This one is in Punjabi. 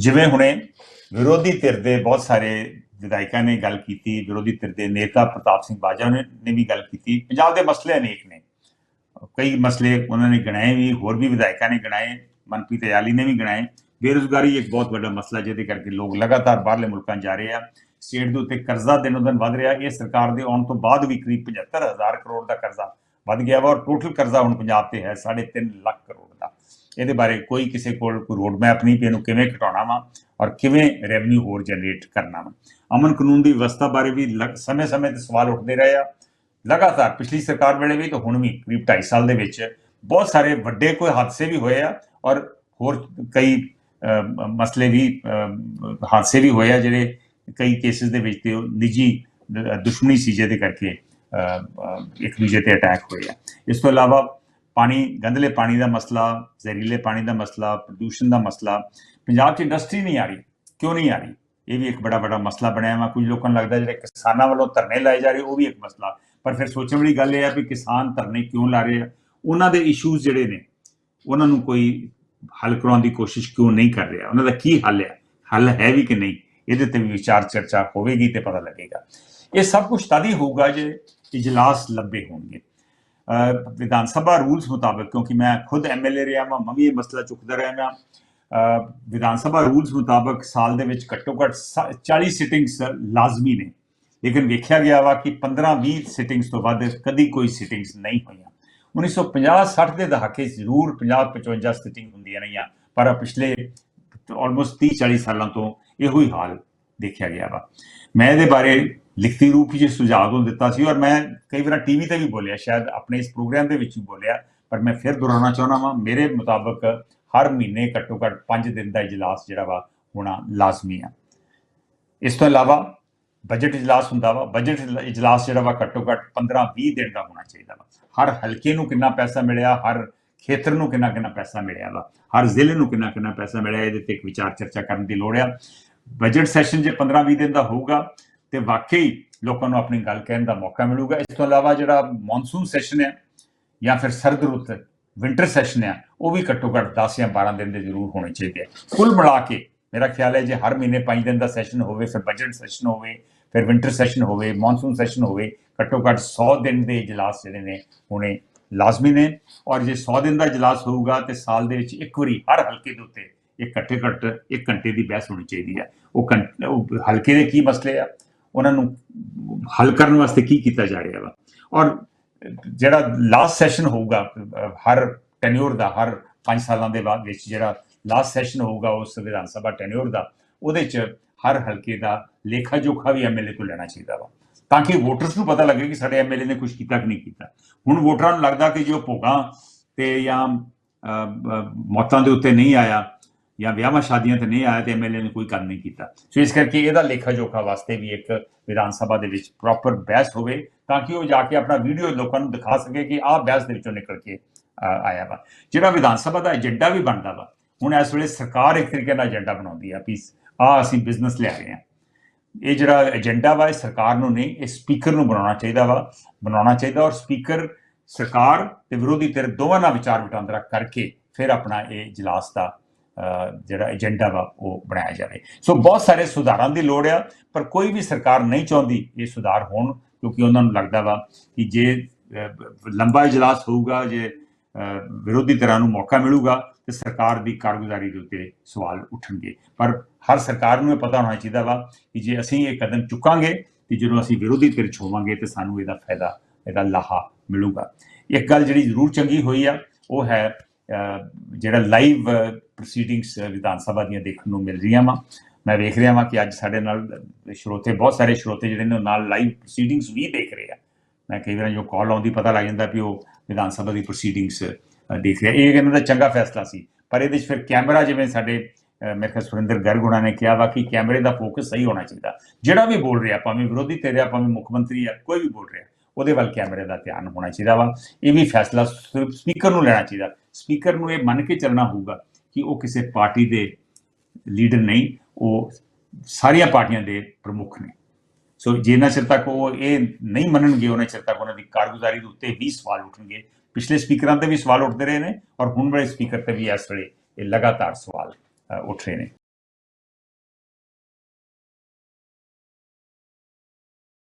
ਜਿਵੇਂ ਹੁਣੇ ਵਿਰੋਧੀ ਧਿਰ ਦੇ ਬਹੁਤ ਸਾਰੇ ਵਿਧਾਇਕਾਂ ਨੇ ਗੱਲ ਕੀਤੀ, ਵਿਰੋਧੀ ਧਿਰ ਦੇ ਨੇਤਾ ਪ੍ਰਤਾਪ ਸਿੰਘ ਬਾਜਵਾ ਨੇ ਨੇ ਵੀ ਗੱਲ ਕੀਤੀ। ਪੰਜਾਬ ਦੇ ਮਸਲੇ ਅਨੇਕ ਨੇ। ਕਈ ਮਸਲੇ ਉਹਨਾਂ ਨੇ ਗਿਣਾਏ ਵੀ, ਹੋਰ ਵੀ ਵਿਧਾਇਕਾਂ ਨੇ ਗਿਣਾਏ, ਮਨਪ੍ਰੀਤ ਅਯਾਲੀ ਨੇ ਵੀ ਗਿਣਾਏ। ਬੇਰੁਜ਼ਗਾਰੀ ਇੱਕ ਬਹੁਤ ਵੱਡਾ ਮਸਲਾ, ਜਿਹਦੇ ਕਰਕੇ ਲੋਕ ਲਗਾਤਾਰ ਬਾਹਰਲੇ ਮੁਲਕਾਂ ਜਾ ਰਹੇ ਆ। ਸਟੇਟ ਦੇ ਉੱਤੇ ਕਰਜ਼ਾ ਦਿਨੋਂ ਦਿਨ ਵੱਧ ਰਿਹਾ। ਇਹ ਸਰਕਾਰ ਦੇ ਆਉਣ ਤੋਂ ਬਾਅਦ ਵੀ ਕਰੀਬ 75000 ਕਰੋੜ ਦਾ ਕਰਜ਼ਾ ਵੱਧ ਗਿਆ ਵਾ ਔਰ ਟੋਟਲ ਕਰਜ਼ਾ ਹੁਣ ਪੰਜਾਬ ਤੇ ਹੈ 3.5 ਲੱਖ ਕਰੋੜ ਦਾ। ਇਹਦੇ ਬਾਰੇ ਕੋਈ ਕਿਸੇ ਕੋਲ ਕੋਈ ਰੋਡ ਮੈਪ ਨਹੀਂ ਕਿ ਇਹਨੂੰ ਕਿਵੇਂ ਘਟਾਉਣਾ ਵਾ ਔਰ ਕਿਵੇਂ ਰੈਵਨਿਊ ਹੋਰ ਜਨਰੇਟ ਕਰਨਾ ਵਾ। ਅਮਨ ਕਾਨੂੰਨ ਦੀ ਵਿਵਸਥਾ ਬਾਰੇ ਵੀ ਸਮੇਂ-ਸਮੇਂ ਤੇ ਸਵਾਲ ਉੱਠਦੇ ਰਹੇ ਆ। ਲਗਾਤਾਰ ਪਿਛਲੀ ਸਰਕਾਰ ਵੇਲੇ ਵੀ ਤੇ ਹੁਣ ਵੀ ਕਰੀਬ 2.5 ਸਾਲ ਦੇ ਵਿੱਚ ਬਹੁਤ ਸਾਰੇ ਵੱਡੇ ਕੋਈ ਹਾਦਸੇ ਵੀ ਹੋਏ ਆ ਔਰ ਹੋਰ ਕਈ ਮਸਲੇ ਵੀ ਹਾਦਸੇ ਵੀ ਹੋਏ ਆ ਜਿਹੜੇ ਕਈ ਕੇਸਿਸ ਦੇ ਵਿੱਚ ਤੇ ਉਹ ਨਿੱਜੀ ਦੁਸ਼ਮਣੀ ਸੀ ਜਿਹਦੇ ਕਰਕੇ ਇੱਕ ਦੂਜੇ ਤੇ ਅਟੈਕ ਹੋਏ ਆ। ਇਸ ਤੋਂ ਇਲਾਵਾ ਪਾਣੀ, ਗੰਧਲੇ ਪਾਣੀ ਦਾ ਮਸਲਾ, ਜ਼ਹਿਰੀਲੇ ਪਾਣੀ ਦਾ ਮਸਲਾ, ਪ੍ਰਦੂਸ਼ਣ ਦਾ ਮਸਲਾ, ਪੰਜਾਬ 'ਚ ਇੰਡਸਟਰੀ ਨਹੀਂ ਆ ਰਹੀ। ਕਿਉਂ ਨਹੀਂ ਆ ਰਹੀ? ਇਹ ਵੀ ਇੱਕ ਬੜਾ ਬੜਾ ਮਸਲਾ ਬਣਿਆ ਵਾ। ਕੁਝ ਲੋਕਾਂ ਨੂੰ ਲੱਗਦਾ ਜਿਹੜੇ ਕਿਸਾਨਾਂ ਵੱਲੋਂ ਧਰਨੇ ਲਾਏ ਜਾ ਰਹੇ, ਉਹ ਵੀ ਇੱਕ ਮਸਲਾ। ਪਰ ਫਿਰ ਸੋਚਣ ਵਾਲੀ ਗੱਲ ਇਹ ਆ ਵੀ ਕਿਸਾਨ ਧਰਨੇ ਕਿਉਂ ਲਾ ਰਹੇ ਆ? ਉਹਨਾਂ ਦੇ ਇਸ਼ੂਜ਼ ਜਿਹੜੇ ਨੇ, ਉਹਨਾਂ ਨੂੰ ਕੋਈ ਹੱਲ ਕਰਾਉਣ ਦੀ ਕੋਸ਼ਿਸ਼ ਕਿਉਂ ਨਹੀਂ ਕਰ ਰਿਹਾ? ਉਹਨਾਂ ਦਾ ਕੀ ਹੱਲ ਹੈ ਹੱਲ ਹੈ ਵੀ ਕਿ ਨਹੀਂ? ਇਹਦੇ ਤੇ ਵੀ ਵਿਚਾਰ ਚਰਚਾ ਹੋਵੇਗੀ ਤੇ ਪਤਾ ਲੱਗੇਗਾ। ਇਹ ਸਭ ਕੁਝ ਤਦ ਹੀ ਹੋਊਗਾ ਜੇ ਇਜਲਾਸ ਲੱਭੇ ਹੋਣਗੇ। ਵਿਧਾਨ ਸਭਾ ਰੂਲਸ ਮੁਤਾਬਕ, ਕਿਉਂਕਿ ਮੈਂ ਖੁਦ ਐਮਐਲਏ ਰਿਹਾ ਹਾਂ ਮੈਂ ਵੀ ਇਹ ਮਸਲਾ ਚੁੱਕਦਾ ਰਿਹਾ ਹਾਂ ਵਿਧਾਨ ਸਭਾ ਰੂਲਸ ਮੁਤਾਬਕ ਸਾਲ ਦੇ ਵਿੱਚ ਘੱਟੋ ਘੱਟ ਸ- 40 ਸਿਟਿੰਗਸ ਲਾਜ਼ਮੀ ਨੇ। ਲੇਕਿਨ ਵੇਖਿਆ ਗਿਆ ਵਾ ਕਿ 15-20 ਸਿਟਿੰਗਸ ਤੋਂ ਵੱਧ ਕਦੀ ਕੋਈ ਸਿਟਿੰਗਸ ਨਹੀਂ ਹੋਈਆਂ। 1950-60 ਦੇ ਦਹਾਕੇ 'ਚ ਜ਼ਰੂਰ 50-55 ਸਿਟਿੰਗ ਹੁੰਦੀਆਂ ਰਹੀਆਂ, ਪਰ ਪਿਛਲੇ ਆਲਮੋਸਟ 30-40 ਸਾਲਾਂ ਤੋਂ ਇਹੋ ਹੀ ਹਾਲ ਦੇਖਿਆ ਗਿਆ ਵਾ। ਮੈਂ ਇਹਦੇ ਬਾਰੇ ਲਿਖਤੀ ਰੂਪ ਵਿੱਚ ਸੁਝਾਅ ਤੋਂ ਦਿੱਤਾ ਸੀ ਔਰ ਮੈਂ ਕਈ ਵਾਰ ਟੀਵੀ ਤੇ ਵੀ ਬੋਲਿਆ, ਸ਼ਾਇਦ ਆਪਣੇ ਇਸ ਪ੍ਰੋਗਰਾਮ ਦੇ ਵਿੱਚ ਵੀ ਬੋਲਿਆ, ਪਰ ਮੈਂ ਫਿਰ ਦੁਹਰਾਉਣਾ ਚਾਹੁੰਦਾ ਵਾਂ, ਮੇਰੇ ਮੁਤਾਬਕ ਹਰ ਮਹੀਨੇ ਘੱਟੋ ਘੱਟ 5 ਦਿਨ ਦਾ ਇਜਲਾਸ ਜਿਹੜਾ ਵਾ ਹੋਣਾ ਲਾਜ਼ਮੀ ਆ। ਇਸ ਤੋਂ ਇਲਾਵਾ ਬਜਟ ਇਜਲਾਸ ਹੁੰਦਾ ਵਾ ਬਜਟ ਇਜਲਾਸ ਜਿਹੜਾ ਵਾ ਘੱਟੋ ਘੱਟ 15-20 ਦਿਨ ਦਾ ਹੋਣਾ ਚਾਹੀਦਾ ਵਾ। ਹਰ ਹਲਕੇ ਨੂੰ ਕਿੰਨਾ ਪੈਸਾ ਮਿਲਿਆ, ਹਰ ਖੇਤਰ ਨੂੰ ਕਿੰਨਾ ਕਿੰਨਾ ਪੈਸਾ ਮਿਲਿਆ ਵਾ, ਹਰ ਜ਼ਿਲ੍ਹੇ ਨੂੰ ਕਿੰਨਾ ਕਿੰਨਾ ਪੈਸਾ ਮਿਲਿਆ, ਇਹਦੇ ਤੇ ਇੱਕ ਵਿਚਾਰ ਚਰਚਾ ਕਰਨ ਦੀ ਲੋੜ ਆ। ਬਜਟ ਸੈਸ਼ਨ ਜੇ 15-20 ਦਿਨ ਦਾ ਹੋਊਗਾ, ਤੇ ਵਾਕਈ ਲੋਕਾਂ ਨੂੰ ਆਪਣੀ ਗੱਲ ਕਹਿਣ ਦਾ ਮੌਕਾ ਮਿਲੂਗਾ। ਇਸ ਤੋਂ ਇਲਾਵਾ ਜਿਹੜਾ ਮੌਨਸੂਨ ਸੈਸ਼ਨ ਹੈ ਜਾਂ ਫਿਰ ਸਰਦ ਰੁੱਤ ਵਿੰਟਰ ਸੈਸ਼ਨ ਹੈ ਉਹ ਵੀ ਘੱਟੋ ਘੱਟ 10 ਜਾਂ 12 ਦਿਨ ਦੇ ਜ਼ਰੂਰ ਹੋਣੇ ਚਾਹੀਦੇ ਆ। ਕੁੱਲ ਮਿਲਾ ਕੇ ਮੇਰਾ ਖਿਆਲ ਹੈ ਜੇ ਹਰ ਮਹੀਨੇ 5 ਦਿਨ ਦਾ ਸੈਸ਼ਨ ਹੋਵੇ, ਫਿਰ ਬਜਟ ਸੈਸ਼ਨ ਹੋਵੇ, ਫਿਰ ਵਿੰਟਰ ਸੈਸ਼ਨ ਹੋਵੇ ਮੌਨਸੂਨ ਸੈਸ਼ਨ ਹੋਵੇ, ਘੱਟੋ ਘੱਟ 100 ਦਿਨ ਦੇ ਇਜਲਾਸ ਜਿਹੜੇ ਨੇ, ਹੋਣੇ ਲਾਜ਼ਮੀ ਨੇ। ਔਰ ਜੇ 100 ਦਿਨ ਦਾ ਇਜਲਾਸ ਹੋਊਗਾ, ਤੇ ਸਾਲ ਦੇ ਵਿੱਚ ਇੱਕ ਵਾਰੀ ਹਰ ਹਲਕੇ ਦੇ ਉੱਤੇ ਇਹ ਘੱਟੇ ਘੱਟ ਇੱਕ ਘੰਟੇ ਦੀ ਬਹਿਸ ਹੋਣੀ ਚਾਹੀਦੀ ਹੈ। ਉਹ ਘੰ- ਉਹ ਹਲਕੇ ਦੇ ਕੀ ਮਸਲੇ ਆ? ਉਹਨਾਂ ਨੂੰ ਹੱਲ ਕਰਨ ਵਾਸਤੇ ਕੀ ਕੀਤਾ ਜਾ ਰਿਹਾ ਵਾ? ਔਰ ਜਿਹੜਾ ਲਾਸਟ ਸੈਸ਼ਨ ਹੋਊਗਾ, ਹਰ ਟੈਨਿਓਰ ਦਾ, ਹਰ 5 ਸਾਲਾਂ ਦੇ ਬਾਅਦ ਵਿੱਚ ਜਿਹੜਾ ਲਾਸਟ ਸੈਸ਼ਨ ਹੋਊਗਾ ਉਸ ਵਿਧਾਨ ਸਭਾ ਟੈਨਿਓਰ ਦਾ, ਉਹਦੇ 'ਚ ਹਰ ਹਲਕੇ ਦਾ ਲੇਖਾ ਜੋਖਾ ਵੀ ਐਮਐਲਏ ਤੋਂ ਲੈਣਾ ਚਾਹੀਦਾ ਵਾ। ਤਾਂ ਕਿ ਵੋਟਰਸ ਨੂੰ ਪਤਾ ਲੱਗੇ ਕਿ ਸਾਡੇ ਐਮਐਲਏ ਨੇ ਕੁਝ ਕੀਤਾ ਕਿ ਨਹੀਂ ਕੀਤਾ। ਹੁਣ ਵੋਟਰਾਂ ਨੂੰ ਲੱਗਦਾ ਕਿ ਜੇ ਉਹ ਭੋਗਾਂ ਤੇ ਜਾਂ ਮੌਤਾਂ ਦੇ ਉੱਤੇ ਨਹੀਂ ਆਇਆ ਜਾਂ ਵਿਆਹਾਂ ਸ਼ਾਦੀਆਂ ਤੇ ਨਹੀਂ ਆਇਆ ਤੇ ਐਮਐਲਏ ਨੇ ਕੋਈ ਕੰਮ ਨਹੀਂ ਕੀਤਾ। ਸੋ ਇਸ ਕਰਕੇ ਇਹਦਾ ਲੇਖਾ ਜੋਖਾ ਵਾਸਤੇ ਵੀ ਇੱਕ ਵਿਧਾਨ ਸਭਾ ਦੇ ਵਿੱਚ ਪ੍ਰੋਪਰ ਬਹਿਸ ਹੋਵੇ ਤਾਂ ਕਿ ਉਹ ਜਾ ਕੇ ਆਪਣਾ ਵੀਡੀਓ ਲੋਕਾਂ ਨੂੰ ਦਿਖਾ ਸਕੇ ਕਿ ਆਹ ਬਹਿਸ ਦੇ ਵਿੱਚੋਂ ਨਿਕਲ ਕੇ ਆਇਆ ਵਾ। ਜਿਹੜਾ ਵਿਧਾਨ ਸਭਾ ਦਾ ਏਜੰਡਾ ਵੀ ਬਣਦਾ ਵਾ, ਹੁਣ ਇਸ ਵੇਲੇ ਸਰਕਾਰ ਇੱਕ ਤਰੀਕੇ ਨਾਲ ਏਜੰਡਾ ਬਣਾਉਂਦੀ ਆ ਵੀ ਆ ਅਸੀਂ ਬਿਜ਼ਨਸ ਲਿਆ ਰਹੇ ਹਾਂ ਇਹ ਜਿਹੜਾ ਏਜੰਡਾ ਵਾ, ਇਹ ਸਰਕਾਰ ਨੂੰ ਨਹੀਂ, ਇਹ ਸਪੀਕਰ ਨੂੰ ਬਣਾਉਣਾ ਚਾਹੀਦਾ ਵਾ, ਬਣਾਉਣਾ ਚਾਹੀਦਾ ਔਰ ਸਪੀਕਰ ਸਰਕਾਰ ਤੇ ਵਿਰੋਧੀ ਧਿਰ ਦੋਵਾਂ ਨਾਲ ਵਿਚਾਰ ਵਟਾਂਦਰਾ ਕਰਕੇ ਫਿਰ ਆਪਣਾ ਇਹ ਇਜਲਾਸ ਦਾ ਜਿਹੜਾ ਏਜੰਡਾ ਵਾ, ਉਹ ਬਣਾਇਆ ਜਾਵੇ। ਸੋ ਬਹੁਤ ਸਾਰੇ ਸੁਧਾਰਾਂ ਦੀ ਲੋੜ ਆ, ਪਰ ਕੋਈ ਵੀ ਸਰਕਾਰ ਨਹੀਂ ਚਾਹੁੰਦੀ ਇਹ ਸੁਧਾਰ ਹੋਣ, ਕਿਉਂਕਿ ਉਹਨਾਂ ਨੂੰ ਲੱਗਦਾ ਵਾ ਕਿ ਜੇ ਲੰਬਾ ਇਜਲਾਸ ਹੋਊਗਾ, ਜੇ ਵਿਰੋਧੀ ਧਿਰਾਂ ਨੂੰ ਮੌਕਾ ਮਿਲੂਗਾ, ਤੇ ਸਰਕਾਰ ਦੀ ਕਾਰਗੁਜ਼ਾਰੀ ਦੇ ਉੱਤੇ ਸਵਾਲ ਉੱਠਣਗੇ। ਪਰ ਹਰ ਸਰਕਾਰ ਨੂੰ ਇਹ ਪਤਾ ਹੋਣਾ ਚਾਹੀਦਾ ਵਾ ਕਿ ਜੇ ਅਸੀਂ ਇਹ ਕਦਮ ਚੁੱਕਾਂਗੇ, ਤੇ ਜਦੋਂ ਅਸੀਂ ਵਿਰੋਧੀ ਧਿਰ ਛੋਵਾਂਗੇ ਹੋਵਾਂਗੇ ਤੇ ਸਾਨੂੰ ਇਹਦਾ ਫਾਇਦਾ, ਇਹਦਾ ਲਾਹਾ ਮਿਲੂਗਾ। ਇੱਕ ਗੱਲ ਜਿਹੜੀ ਜ਼ਰੂਰ ਚੰਗੀ ਹੋਈ ਆ, ਉਹ ਹੈ ਜਿਹੜਾ ਲਾਈਵ ਪ੍ਰੋਸੀਡਿੰਗਸ ਵਿਧਾਨ ਸਭਾ ਦੀਆਂ ਦੇਖਣ ਨੂੰ ਮਿਲ ਰਹੀਆਂ ਵਾ। ਮੈਂ ਵੇਖ ਰਿਹਾ ਵਾਂ ਕਿ ਅੱਜ ਸਾਡੇ ਨਾਲ ਸਰੋਤੇ, ਬਹੁਤ ਸਾਰੇ ਸਰੋਤੇ ਜਿਹੜੇ ਨੇ ਨਾਲ ਲਾਈਵ ਪ੍ਰੋਸੀਡਿੰਗਸ ਵੀ ਦੇਖ ਰਹੇ ਆ। ਮੈਂ ਕਈ ਵਾਰ ਜੋ ਕਾਲ ਆਉਂਦੀ, ਪਤਾ ਲੱਗ ਜਾਂਦਾ ਵੀ ਉਹ ਵਿਧਾਨ ਸਭਾ ਦੀ ਪ੍ਰੋਸੀਡਿੰਗਸ ਦੇਖ ਰਿਹਾ। ਇਹ ਇਹਨਾਂ ਦਾ ਚੰਗਾ ਫੈਸਲਾ ਸੀ। ਪਰ ਇਹਦੇ 'ਚ ਫਿਰ ਕੈਮਰਾ ਜਿਵੇਂ ਸਾਡੇ ਮੇਰੇ ਖਿਆਲ ਸੁਰਿੰਦਰ ਗਰਗ ਹੋਣਾ ਨੇ ਕਿਹਾ ਵਾ ਕਿ ਕੈਮਰੇ ਦਾ ਫੋਕਸ ਸਹੀ ਹੋਣਾ ਚਾਹੀਦਾ। ਜਿਹੜਾ ਵੀ ਬੋਲ ਰਿਹਾ, ਭਾਵੇਂ ਵਿਰੋਧੀ ਧਿਰ ਆ, ਭਾਵੇਂ ਮੁੱਖ ਮੰਤਰੀ ਆ, ਕੋਈ ਵੀ ਬੋਲ ਰਿਹਾ, ਉਹਦੇ ਵੱਲ ਕੈਮਰੇ ਦਾ ਧਿਆਨ ਹੋਣਾ ਚਾਹੀਦਾ ਵਾ। ਇਹ ਵੀ ਫੈਸਲਾ ਸਿਰਫ ਸਪੀਕਰ ਨੂੰ ਲੈਣਾ ਚਾਹੀਦਾ। ਸਪੀਕਰ ਨੂੰ ਇਹ ਮੰਨ ਕੇ ਚੱਲਣਾ ਹੋਊਗਾ। ਕਿ ਉਹ ਕਿਸੇ ਪਾਰਟੀ ਦੇ ਲੀਡਰ ਨਹੀਂ, ਉਹ ਸਾਰੀਆਂ ਪਾਰਟੀਆਂ ਦੇ ਪ੍ਰਮੁੱਖ ਨੇ। ਸੋ ਜਿੰਨਾ ਚਿਰ ਤੱਕ ਉਹ ਇਹ ਨਹੀਂ ਮੰਨਣਗੇ, ਉਹਨਾਂ ਚਿਰ ਤੱਕ ਉਹਨਾਂ ਦੀ ਕਾਰਗੁਜ਼ਾਰੀ ਦੇ ਉੱਤੇ ਵੀ ਸਵਾਲ ਉੱਠਣਗੇ। ਪਿਛਲੇ ਸਪੀਕਰਾਂ ਤੇ ਵੀ ਸਵਾਲ ਉੱਠਦੇ ਰਹੇ ਨੇ ਔਰ ਹੁਣ ਵਾਲੇ ਸਪੀਕਰ ਤੇ ਵੀ ਇਸ ਵੇਲੇ ਇਹ ਲਗਾਤਾਰ ਸਵਾਲ ਉੱਠ ਰਹੇ ਨੇ।